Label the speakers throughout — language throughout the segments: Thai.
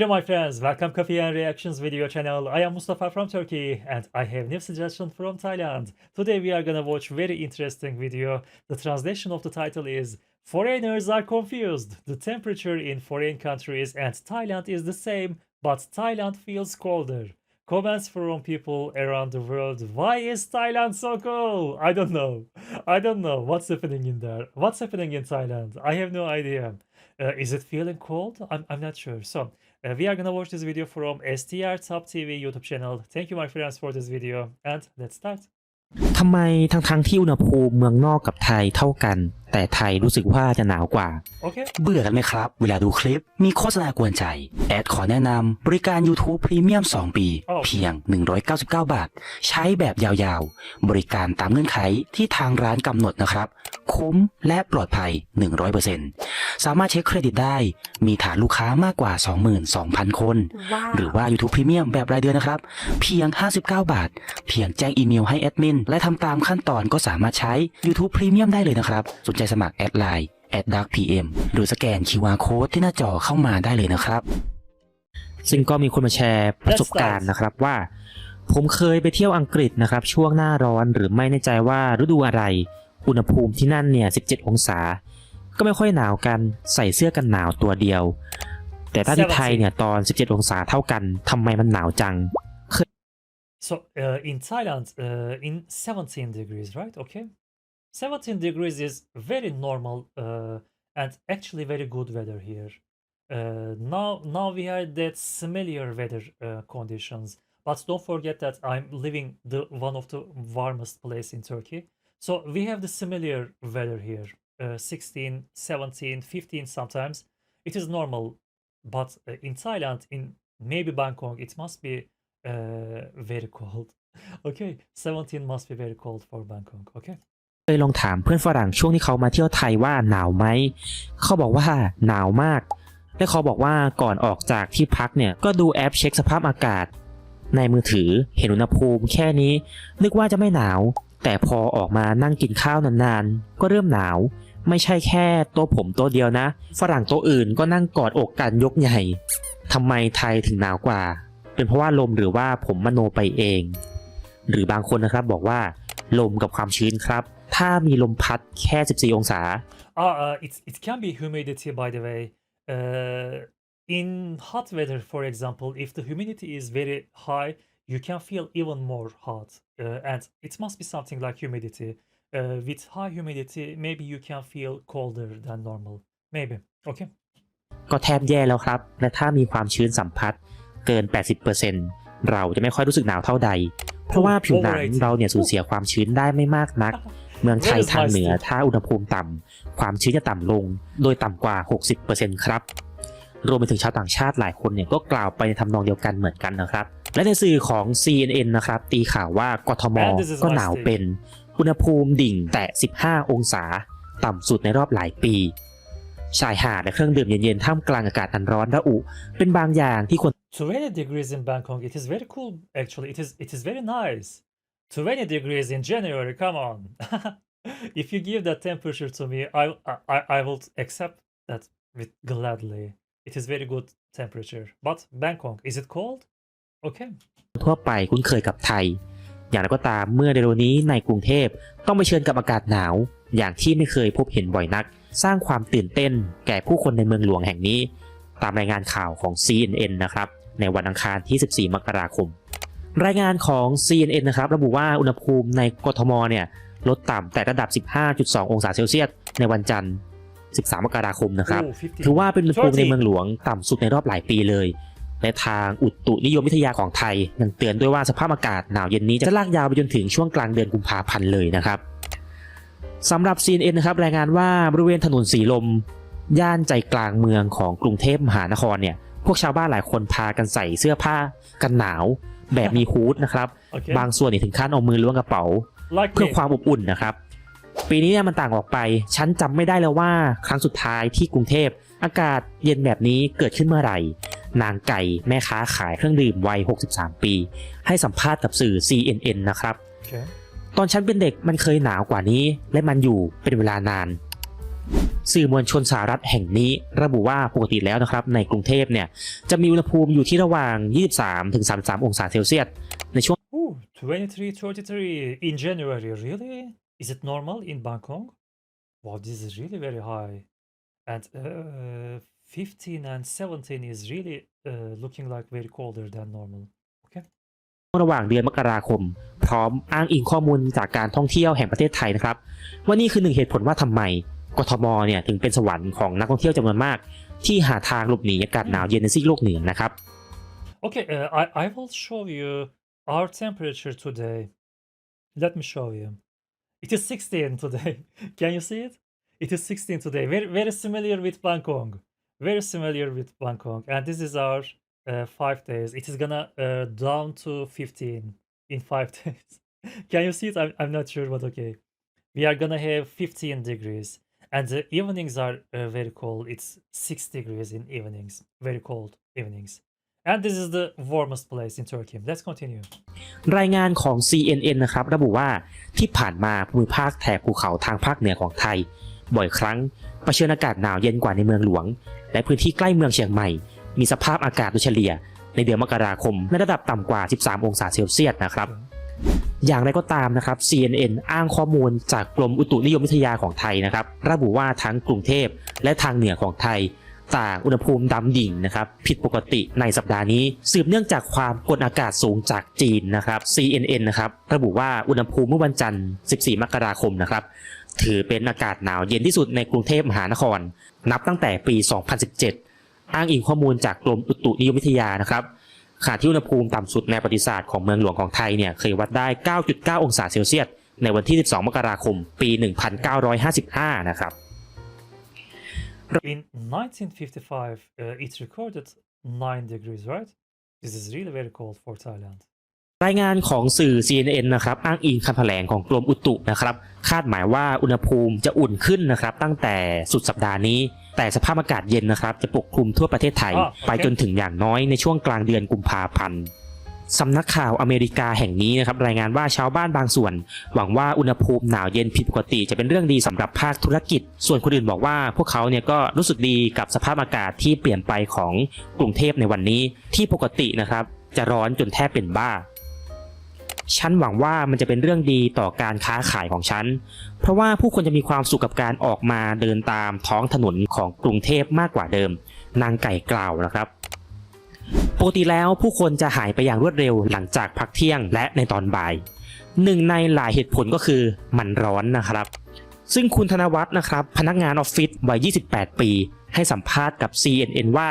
Speaker 1: Hello my friends, welcome Coffee and Reactions video channel. I am Mustafa from Turkey and I have new suggestion from Thailand. Today we are gonna watch very interesting video. The translation of the title is Foreigners are confused. The temperature in foreign countries and Thailand is the same, but Thailand feels colder. Comments from people around the world. Why is Thailand so cold? I don't know. I don't know what's happening in there. What's happening in Thailand? I have no idea. Uh, is it feeling cold? I'm, I'm not sure. So uh, we are gonna watch this video from STR Top TV YouTube channel. Thank you my friends for this video and let's start.
Speaker 2: ทำไมทั้งทั้งๆที่อุณหภูมิเมืองนอกกับไทยเท่ากัน แต่ไทยรู้สึกว่าจะหนาวกว่า
Speaker 1: Okay.
Speaker 3: เบื่อกันไหมครับ เวลาดูคลิปมีโฆษณากวนใจ แอดขอแนะนำบริการ YouTube Premium 2 ปี
Speaker 1: อ้าว
Speaker 3: เพียง 199 บาท ใช้แบบยาวๆ บริการตามเงื่อนไขที่ทางร้านกำหนดนะครับ คุ้มและปลอดภัย 100%สามารถเช็คเครดิตได้ มีฐานลูกค้ามากกว่า 22,000 คน หรือว่า YouTube Premium แบบรายเดือนนะครับ เพียง 59 บาท เพียงแจ้งอีเมลให้แอดมินและทำตามขั้นตอนก็สามารถใช้ YouTube Premium ได้เลยนะครับ สนใจสมัครแอดไลน์แอดดักพีเอ็มหรือสแกน QR Code ที่หน้าจอเข้ามาได้เลยนะครับ
Speaker 2: ซึ่งก็มีคนมาแชร์ประสบการณ์นะครับว่า ผมเคยไปเที่ยวอังกฤษนะครับ ช่วงหน้าร้อนหรือไม่แน่ใจว่าฤดูอะไร อุณหภูมิที่นั่นเนี่ย 17 องศา ก็ไม่ค่อยหนาวกันใส่เสื้อกันหนาวตัวเดียว แต่ถ้าที่ไทยเนี่ยตอน 17 องศาเท่ากันทำไมมันหนาวจัง
Speaker 1: So uh, in Thailand, uh, in 17 degrees, right? Okay. 17 degrees is very normal uh, and actually very good weather here. Uh, now, now we are that similar weather uh, conditions. But don't forget that I'm living the one of the warmest place in Turkey. So we have the similar weather here. Uh, 16, 17, 15 sometimes. It is normal. But in Thailand, in maybe Bangkok, it must be uh, very cold. Okay, 17 must be very cold for Bangkok. Okay.
Speaker 2: เคยลองถามเพื่อนฝรั่งช่วงที่เขามาเที่ยวไทยว่าหนาวไหม เขาบอกว่าหนาวมาก และเขาบอกว่าก่อนออกจากที่พักเนี่ยก็ดูแอปเช็คสภาพอากาศ ในมือถือเห็นอุณหภูมิแค่นี้ นึกว่าจะไม่หนาว แต่พอออกมานั่งกินข้าวนานๆ ก็เริ่มหนาว ไม่ใช่แค่โตัวผมโตัวเดียวนะ ฝรั่งโตัวอื่นก็นั่งกอดอกกันยกใหญ่ทำไมไทยถึงหนาวกว่า เป็นเพราะว่าลมหรือว่าผมมโนไปเอง หรือบางคนนะครับบอกว่าลมกับความชื้นครับ ถ้ามีลมพัดแค่ 14 องศา
Speaker 1: Ah, uh, it it can be humidity, by the way. Uh, in hot weather, for example, if the humidity is very high, you can feel even more hot, uh, and it must be something like humidity. Uh, with high humidity, maybe you can feel colder than normal. Maybe. Okay.
Speaker 2: ก็แทบแย่แล้วครับ และถ้ามีความชื้นสัมผัส เกิน 80%เราจะไม่ค่อยรู้สึกหนาวเท่าใด เพราะว่าผิวหนัง
Speaker 1: Overrated
Speaker 2: เราเนี่ยสูญเสียความชื้นได้ไม่มากนัก เมืองไทย
Speaker 1: That is
Speaker 2: ทางเหนือ
Speaker 1: nice.
Speaker 2: ถ้าอุณหภูมิต่ำความชื้นจะต่ำลง โดยต่ำกว่า 60%ครับรวมไปถึงชาวต่างชาติหลายคนเนี่ยก็กล่าวไปในทำนองเดียวกันเหมือนกันนะครับ และในสื่อของ CNN นะครับตีข่าวว่ากทม
Speaker 1: And this is
Speaker 2: ก็
Speaker 1: nice
Speaker 2: หนาว
Speaker 1: too.
Speaker 2: เป็น อุณหภูมิดิ่งแต่ 15 องศา ต่ำสุดในรอบหลายปี ชายหาดและเครื่องดื่มเย็นๆท่ามกลางอากาศอันร้อนระอุ เป็นบางอย่างที่ควร
Speaker 1: 20 degrees in Bangkok. It is very cool, actually. It is it is very nice. 20 degrees in January. Come on. if you give that temperature to me, I I I will accept that with gladly. It is very good temperature. But Bangkok, is it cold? Okay.
Speaker 2: ทั่วไปคุ้นเคยกับไทย อย่างไรก็ตามเมื่อเร็วๆนี้ในกรุงเทพต้องไปเผชิญกับอากาศหนาว อย่างที่ไม่เคยพบเห็นบ่อยนัก สร้างความตื่นเต้นแก่ผู้คนในเมืองหลวงแห่งนี้ ตามรายงานข่าวของ CNN นะครับ ในวันอังคารที่ 14 มกราคม รายงานของ CNN นะครับ ระบุว่าอุณหภูมิในกทมเนี่ยลดต่ำแต่ระดับ 15.2 องศาเซลเซียสในวันจันทร์ 13 มกราคมนะครับ
Speaker 1: Ooh, 50.
Speaker 2: ถือว่าเป็นอุณหภูมิในเมือง
Speaker 1: 30.
Speaker 2: หลวงต่ำสุดในรอบหลายปีเลยและทางอุตุนิยมวิทยาของไทยยังเตือนด้วยว่าสภาพอากาศหนาวเย็นนี้จะลากยาวไปจนถึงช่วงกลางเดือนกุมภาพันธ์เลยนะครับ สำหรับ CNN นะครับรายงานว่าบริเวณถนนสีลม ย่านใจกลางเมืองของกรุงเทพมหานครเนี่ยพวกชาวบ้านหลายคนพากันใส่เสื้อผ้ากันหนาว แบบมีฮูดนะครับ
Speaker 1: Okay.
Speaker 2: บางส่วนเนี่ยถึงขั้นเอามือล้วงกระเป๋า
Speaker 1: like
Speaker 2: เพื่อ
Speaker 1: me.
Speaker 2: ความอบอุ่นนะครับ ปีนี้เนี่ยมันต่างออกไป ฉันจำไม่ได้แล้วว่าครั้งสุดท้ายที่กรุงเทพ อากาศเย็นแบบนี้เกิดขึ้นเมื่อไหร่ นางไก่แม่ค้าขายเครื่องดื่มวัย 63 ปี ให้สัมภาษณ์กับสื่อ CNN นะครับ
Speaker 1: Okay.
Speaker 2: ตอนฉันเป็นเด็กมันเคยหนาวกว่านี้ และมันอยู่เป็นเวลานาน สื่อมวลชนสหรัฐแห่งนี้ระบุว่าปกติแล้วนะครับ ในกรุงเทพเนี่ยจะมีอุณหภูมิอยู่ที่ระหว่าง 23-33 องศาเซลเซียสในช่วง
Speaker 1: Ooh, 23, 33 in January. Really? Is it normal in Bangkok? Wow, this is really very high. And uh, 15 and 17 is really uh, looking like very colder than normal.
Speaker 2: ระหว่างเดือนมกราคม พร้อมอ้างอิงข้อมูลจากการท่องเที่ยวแห่งประเทศไทยนะครับ ว่านี่คือหนึ่งเหตุผลว่าทำไมกทมเนี่ยถึงเป็นสวรรค์ของนักท่องเที่ยวจำนวนมาก ที่หาทางหลบหนีอากาศหนาวเย็นในซีกโลกเหนือนะครับ
Speaker 1: Okay, uh, I, I will show you our temperature today. Let me show you. It is 16 today. Can you see it? It is 16 today. Very, very similar with Bangkok. Very similar with Bangkok. And this is our uh, five days. It is gonna uh, down to 15 in five days. Can you see it? I'm, I'm not sure, but okay. We are gonna have 15 degrees. And the evenings are uh, very cold. It's 6 degrees in evenings. Very cold evenings. And this is the warmest place in Turkey. Let's continue.
Speaker 2: รายงานของ CNN นะครับระบุว่าที่ผ่านมาภูมิภาคแถบภูเขาทางภาคเหนือของไทย บ่อยครั้งเผชิญอากาศหนาวเย็นกว่าในเมืองหลวง และพื้นที่ใกล้เมืองเชียงใหม่ มีสภาพอากาศโดยเฉลี่ย ในเดือนมกราคม ในระดับต่ำกว่า 13 องศาเซลเซียสนะครับอย่างไรก็ตามนะครับ CNN อ้างข้อมูลจากกรมอุตุนิยมวิทยาของไทยนะครับ ระบุว่าทั้งกรุงเทพและทางเหนือของไทย ต่างอุณหภูมิดำดิ่งนะครับ ผิดปกติในสัปดาห์นี้ สืบเนื่องจากความกดอากาศสูงจากจีนนะครับ CNN นะครับระบุว่าอุณหภูมิเมื่อวันจันทร์ 14 มกราคมนะครับ ถือเป็นอากาศหนาวเย็นที่สุดในกรุงเทพมหานคร นับตั้งแต่ปี 2017 อ้างอิงข้อมูลจากกรมอุตุนิยมวิทยานะครับขณะที่อุณหภูมิต่ำสุดในประวัติศาสตร์ของเมืองหลวงของไทยเนี่ยเคยวัดได้ 9.9 องศาเซลเซียสในวันที่ 12 มกราคม ปี 1955 นะครับ
Speaker 1: In 1955, uh, it recorded 9 degrees, right? This is really very cold for Thailand.
Speaker 2: รายงานของสื่อ CNN นะครับอ้างอิงคำแถลงของกรมอุตุนะครับ คาดหมายว่าอุณหภูมิจะอุ่นขึ้นนะครับ ตั้งแต่สุดสัปดาห์นี้ แต่สภาพอากาศเย็นนะครับ จะปกคลุมทั่วประเทศไทย
Speaker 1: อ่าโอเค
Speaker 2: ไปจนถึงอย่างน้อยในช่วงกลางเดือนกุมภาพันธ์สำนักข่าวอเมริกาแห่งนี้นะครับรายงานว่าชาวบ้านบางส่วน หวังว่าอุณหภูมิหนาวเย็นผิดปกติ จะเป็นเรื่องดีสำหรับภาคธุรกิจ ส่วนคนอื่นบอกว่า พวกเขาเนี่ยก็รู้สึกดีกับสภาพอากาศที่เปลี่ยนไปของกรุงเทพในวันนี้ที่ปกตินะครับ จะร้อนจนแทบเป็นบ้า ฉันหวังว่ามันจะเป็นเรื่องดีต่อการค้าขายของฉัน เพราะว่าผู้คนจะมีความสุขกับการออกมาเดินตามท้องถนนของกรุงเทพมากกว่าเดิม นางไก่กล่าวนะครับปกติแล้วผู้คนจะหายไปอย่างรวดเร็วหลังจากพักเที่ยงและในตอนบ่ายหนึ่งในหลายเหตุผลก็คือมันร้อนนะครับ ซึ่งคุณธนวัฒน์นะครับ พนักงานออฟฟิศวัย 28 ปี ให้สัมภาษณ์กับ CNN ว่า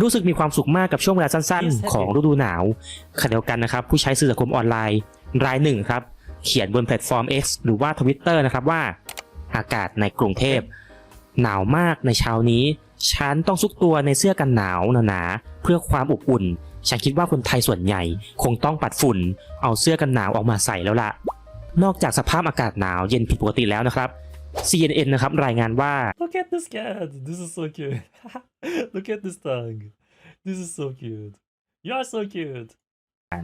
Speaker 2: รู้สึกมีความสุขมากกับช่วงเวลาสั้น
Speaker 1: Yes,
Speaker 2: ๆของฤดูหนาวขณะเดียวกันนะครับ ผู้ใช้สื่อสังคมออนไลน์ รายหนึ่งครับ เขียนบนแพลตฟอร์ม X หรือว่า Twitter นะครับว่า อากาศในกรุงเทพ หนาวมากในเช้านี้ ฉันต้องซุกตัวในเสื้อกันหนาวหนาๆเพื่อความอบอุ่น ฉันคิดว่าคนไทยส่วนใหญ่ คงต้องปัดฝุ่น เอาเสื้อกันหนาวออกมาใส่แล้วล่ะนอกจากสภาพอากาศหนาวเย็นผิดปกติแล้วนะครับ CNN นะครับรายงานว่า
Speaker 1: Look at this cat. This is so cute. Look at this dog. This is so cute. You are so cute.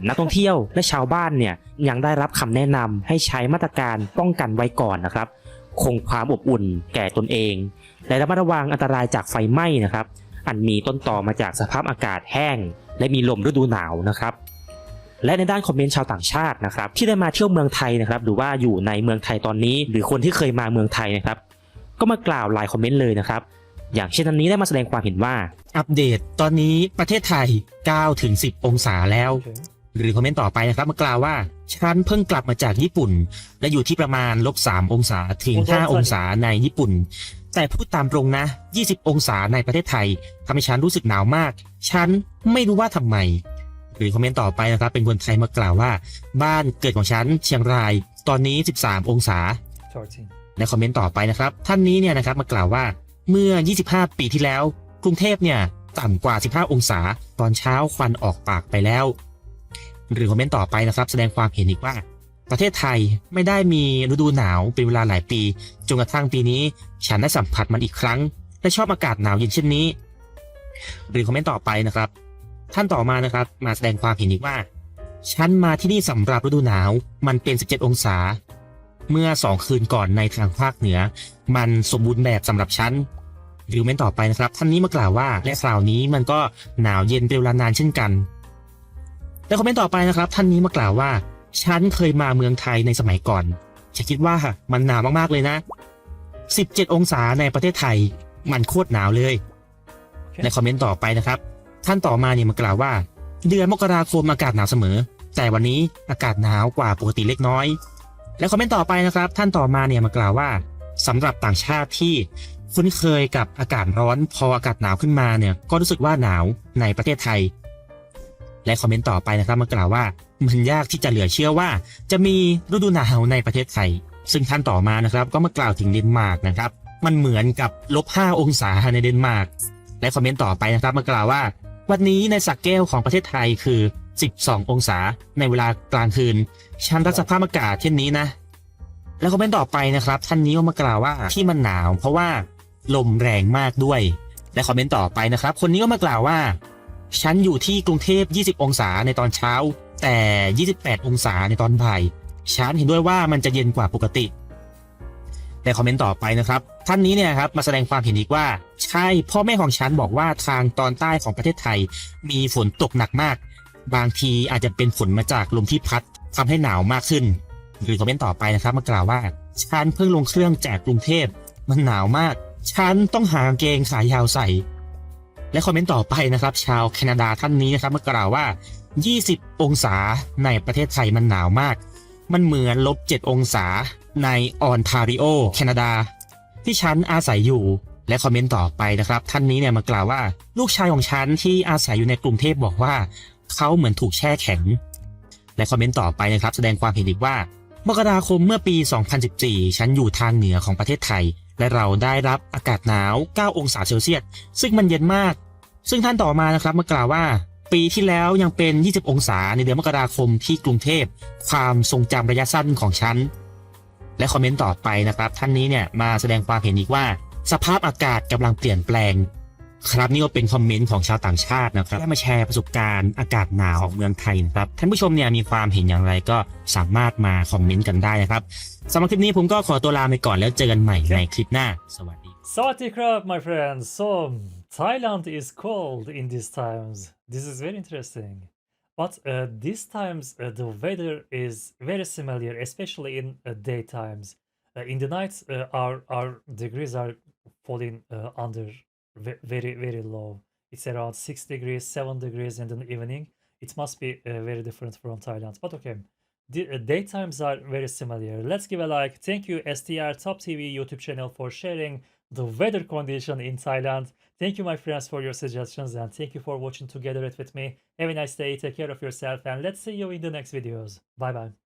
Speaker 2: นักท่องเที่ยวและชาวบ้านเนี่ยยังได้รับคำแนะนำให้ใช้มาตรการป้องกันไว้ก่อนนะครับ คงความอบอุ่นแก่ตนเอง และระมัดระวังอันตรายจากไฟไหม้นะครับ อันมีต้นต่อมาจากสภาพอากาศแห้ง และมีลมฤดูหนาวนะครับ และในด้านคอมเมนต์ชาวต่างชาตินะครับที่ได้มาเที่ยวเมืองไทยนะครับหรือว่าอยู่ในเมืองไทยตอนนี้ หรือคนที่เคยมาเมืองไทยนะครับก็มากล่าวหลายคอมเมนต์เลยนะครับอย่างเช่นอันนี้ได้มาแสดงความเห็นว่า
Speaker 4: อัปเดตตอนนี้ประเทศไทย9ถึง10 องศาแล้ว
Speaker 1: Okay.
Speaker 4: หรือคอมเมนต์ต่อไปนะครับมากล่าวว่าฉันเพิ่งกลับมาจากญี่ปุ่น และอยู่ที่ประมาณลบ3องศาถึง 5 องศาในญี่ปุ่น แต่พูดตามตรงนะ 20 องศาในประเทศไทยทำให้ฉันรู้สึกหนาวมาก ฉันไม่รู้ว่าทำไม หรือคอมเมนต์ต่อไปนะครับ เป็นคนไทยมากล่าวว่า บ้านเกิดของฉันเชียงราย ตอนนี้ 13 องศา
Speaker 1: 13.
Speaker 4: ในคอมเมนต์ต่อไปนะครับ ท่านนี้เนี่ยนะครับมากล่าวว่าเมื่อ 25 ปีที่แล้ว กรุงเทพเนี่ยต่ำกว่า 15 องศา ตอนเช้าควันออกปากไปแล้ว หรือคอมเมนต์ต่อไปนะครับ แสดงความเห็นอีกว่า ประเทศไทยไม่ได้มีฤดูหนาวเป็นเวลาหลายปี จนกระทั่งปีนี้ ฉันได้สัมผัสมันอีกครั้ง และชอบอากาศหนาวเย็นเช่นนี้ หรือคอมเมนต์ต่อไปนะครับ ท่านต่อมานะครับ มาแสดงความเห็นอีกว่า ฉันมาที่นี่สำหรับฤดูหนาว มันเป็น 17 องศา เมื่อสองคืนก่อนในทางภาคเหนือ มันสมบูรณ์แบบสำหรับฉันหรือเมนต์ต่อไปนะครับ ท่านนี้มากล่าวว่าและคราวนี้มันก็หนาวเย็นเป็นเวลานานเช่นกัน และคอมเมนต์ต่อไปนะครับ ท่านนี้มากล่าวว่า ฉันเคยมาเมืองไทยในสมัยก่อนฉันคิดว่ามันหนาวมากๆเลยนะ 17 องศาในประเทศไทย มันโคตรหนาวเลย
Speaker 1: Okay.
Speaker 4: ในคอมเมนต์ต่อไปนะครับ ท่านต่อมาเนี่ยมากล่าวว่า เดือนมกราคมอากาศหนาวเสมอ แต่วันนี้อากาศหนาวกว่าปกติเล็กน้อย และคอมเมนต์ต่อไปนะครับ ท่านต่อมาเนี่ยมากล่าวว่าสำหรับต่างชาติที่คุ้นเคยกับอากาศร้อนพออากาศหนาวขึ้นมาเนี่ยก็รู้สึกว่าหนาวในประเทศไทย และคอมเมนต์ต่อไปนะครับมากล่าวว่ามันยากที่จะเหลือเชื่อว่า จะมีฤดูหนาวในประเทศไทย ซึ่งท่านต่อมานะครับ ก็มากล่าวถึงเดนมาร์กนะครับ มันเหมือนกับลบ5องศาในเดนมาร์กและคอมเมนต์ต่อไปนะครับมากล่าวว่า วันนี้ในสักแก้วของประเทศไทยคือ 12 องศาในเวลากลางคืนฉันรักสภาพอากาศเช่นนี้นะ และคอมเมนต์ต่อไปนะครับ ท่านนี้ก็มากล่าวว่าที่มันหนาว เพราะว่าลมแรงมากด้วย และคอมเมนต์ต่อไปนะครับ คนนี้ก็มากล่าวว่าฉันอยู่ที่กรุงเทพ 20 องศาในตอนเช้า แต่ 28 องศาในตอนบ่าย ฉันเห็นด้วยว่ามันจะเย็นกว่าปกติ ในคอมเมนต์ต่อไปนะครับ ท่านนี้เนี่ยครับมาแสดงความเห็นอีกว่า ใช่พ่อแม่ของฉันบอกว่าทางตอนใต้ของประเทศไทย มีฝนตกหนักมาก บางทีอาจจะเป็นฝนมาจากลมที่พัดทำให้หนาวมากขึ้น หรือคอมเมนต์ต่อไปนะครับมากล่าวว่าฉันเพิ่งลงเครื่องจากกรุงเทพมันหนาวมากฉันต้องหากางเกงขายาวใส่ และคอมเมนต์ต่อไปนะครับ ชาวแคนาดาท่านนี้นะครับมากล่าวว่า 20 องศาในประเทศไทยมันหนาวมาก มันเหมือนลบ 7 องศาในออนทาริโอแคนาดา ที่ฉันอาศัยอยู่และคอมเมนต์ต่อไปนะครับ ท่านนี้เนี่ยมากล่าวว่า ลูกชายของฉันที่อาศัยอยู่ในกรุงเทพบอกว่า เขาเหมือนถูกแช่แข็ง และคอมเมนต์ต่อไปนะครับ แสดงความเห็นอีกว่ามกราคมเมื่อปี 2014 ฉันอยู่ทางเหนือของประเทศไทย และเราได้รับอากาศหนาว 9 องศาเซลเซียส ซึ่งมันเย็นมาก ซึ่งท่านต่อมานะครับมากล่าวว่า ปีที่แล้วยังเป็น 20 องศาในเดือนมกราคมที่กรุงเทพ ความทรงจำระยะสั้นของฉัน และคอมเมนต์ต่อไปนะครับ ท่านนี้เนี่ยมาแสดงความเห็นอีกว่า สภาพอากาศกำลังเปลี่ยนแปลง ครับนี่ก็เป็นคอมเมนต์ของชาวต่างชาตินะครับได้มาแชร์ประสบการณ์อากาศหนาวของเมืองไทยนะครับท่านผู้ชมเนี่ยมีความเห็นอย่างไรก็สามารถมาคอมเมนต์กันได้นะครับสำหรับคลิปนี้ผมก็ขอตัวลาไปก่อนแล้วเจอกันใหม่ในคลิปหน้า สวัสดี
Speaker 1: Sawadee krab, my friends. So, Thailand is cold in these times. This is very interesting. But uh, these times, uh, the weather is very similar, especially in uh, daytimes. Uh, in the nights, uh, our, our degrees are falling uh, under ve- very, very low. It's around 6 degrees, 7 degrees in the evening. It must be uh, very different from Thailand. But okay, the uh, daytimes are very similar. Let's give a like. Thank you, STR Top TV YouTube channel, for sharing the weather condition in Thailand. Thank you, my friends, for your suggestions and thank you for watching together it with me. Have a nice day, take care of yourself, and let's see you in the next videos. Bye bye.